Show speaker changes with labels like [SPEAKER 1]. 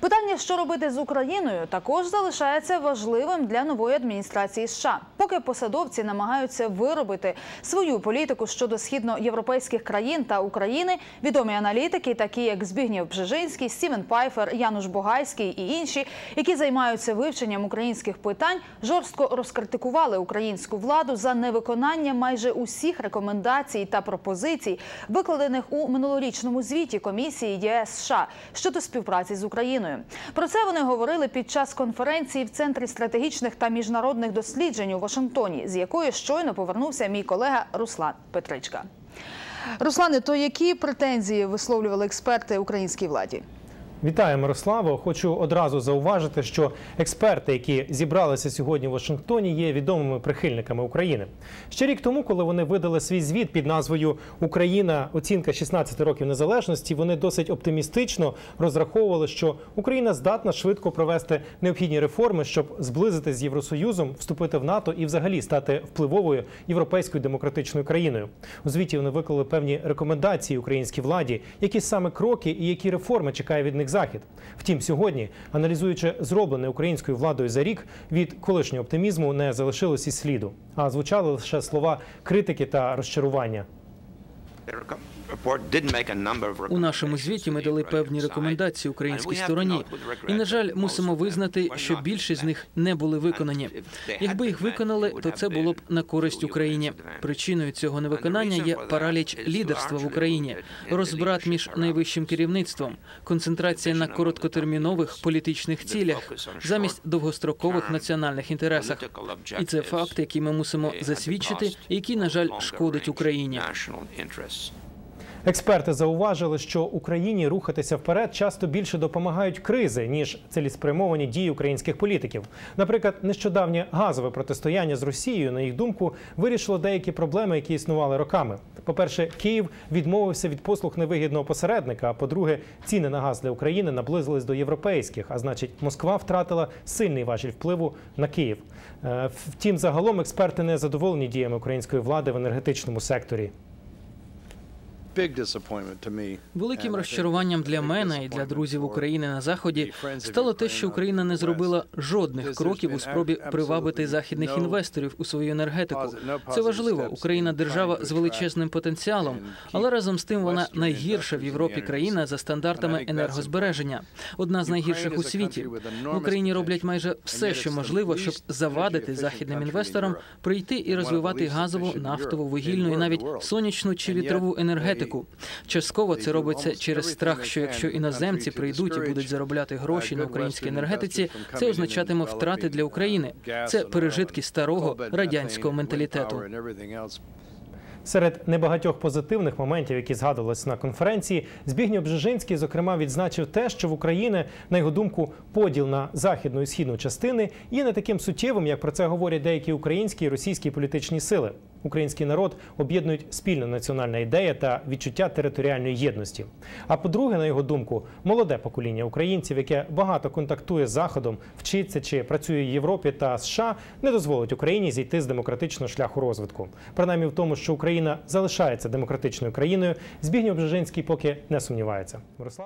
[SPEAKER 1] Питання, що робити з Україною, також залишається важливим для нової адміністрації США. Поки посадовці намагаються виробити свою політику щодо східноєвропейських країн та України, відомі аналітики, такі як Збігнєв Бжежинський, Стівен Пайфер, Януш Бугайський і інші, які займаються вивченням українських питань, жорстко розкритикували українську владу за невиконання майже усіх рекомендацій та пропозицій, викладених у минулорічному звіті комісії ЄС США щодо співпраці з Україною. Про це вони говорили під час конференції в центрі стратегічних та міжнародних досліджень у Вашингтоні, з якої щойно повернувся мій колега Руслан Петричка. Руслане, то які претензії висловлювали експерти українській владі?
[SPEAKER 2] Вітаю, Мирославо. Хочу одразу зауважити, що експерти, які зібралися сьогодні в Вашингтоні, є відомими прихильниками України. Ще рік тому, коли вони видали свій звіт під назвою Україна оцінка 16 років незалежності, вони досить оптимістично розраховували, що Україна здатна швидко провести необхідні реформи, щоб зблизити з Євросоюзом, вступити в НАТО і взагалі стати впливовою європейською демократичною країною. У звіті вони виклали певні рекомендації українській владі, які саме кроки і які реформи чекає від них захід. Втім, сьогодні, аналізуючи зроблене українською владою за рік, від колишнього оптимізму не залишилось і сліду, а звучали лише слова критики та розчарування.
[SPEAKER 3] У нашому звіті ми дали певні рекомендації українській стороні, і на жаль, мусимо визнати, що більшість з них не були виконані. Якби їх виконали, то це було б на користь Україні. Причиною цього невиконання є параліч лідерства в Україні, розбрат між найвищим керівництвом, концентрація на короткотермінових політичних цілях замість довгострокових національних інтересах. І це факт, який ми мусимо засвідчити, який, на жаль, шкодить Україні.
[SPEAKER 2] Експерти зауважили, що Україні рухатися вперед часто більше допомагають кризи ніж цілеспрямовані дії українських політиків. Наприклад, нещодавнє газове протистояння з Росією, на їх думку, вирішило деякі проблеми, які існували роками. По-перше, Київ відмовився від послуг невигідного посередника. А по-друге, ціни на газ для України наблизились до європейських. А значить, Москва втратила сильний важіль впливу на Київ. Е, Втім, загалом експерти не задоволені діями української влади в енергетичному секторі.
[SPEAKER 3] Великим розчаруванням для мене і для друзів України на заході стало те, що Україна не зробила жодних кроків у спробі привабити західних інвесторів у свою енергетику. Це важливо. Україна держава з величезним потенціалом, але разом з тим вона найгірша в Європі країна за стандартами енергозбереження. Одна з найгірших у світі. В Україні роблять майже все, що можливо, щоб завадити західним інвесторам прийти і розвивати газову, нафтову, вугільну і навіть сонячну чи вітрову енергетику. Частково це робиться через страх, що якщо іноземці прийдуть і будуть заробляти гроші на українській енергетиці, це означатиме втрати для України. Це пережитки старого радянського менталітету.
[SPEAKER 2] Серед небагатьох позитивних моментів, які згадувалися на конференції, Збігнєв Бжежинський, зокрема, відзначив те, що в Україні, на його думку, поділ на західну і східну частини є не таким суттєвим, як про це говорять деякі українські і російські політичні сили. Український народ об'єднують спільна національна ідея та відчуття територіальної єдності. А по-друге, на його думку, молоде покоління українців, яке багато контактує з заходом, вчиться чи працює в Європі та США, не дозволить Україні зійти з демократичного шляху розвитку. Принаймні в тому, що Україна залишається демократичною країною, Збігнєв Бжежинський поки не сумнівається. Мирослав?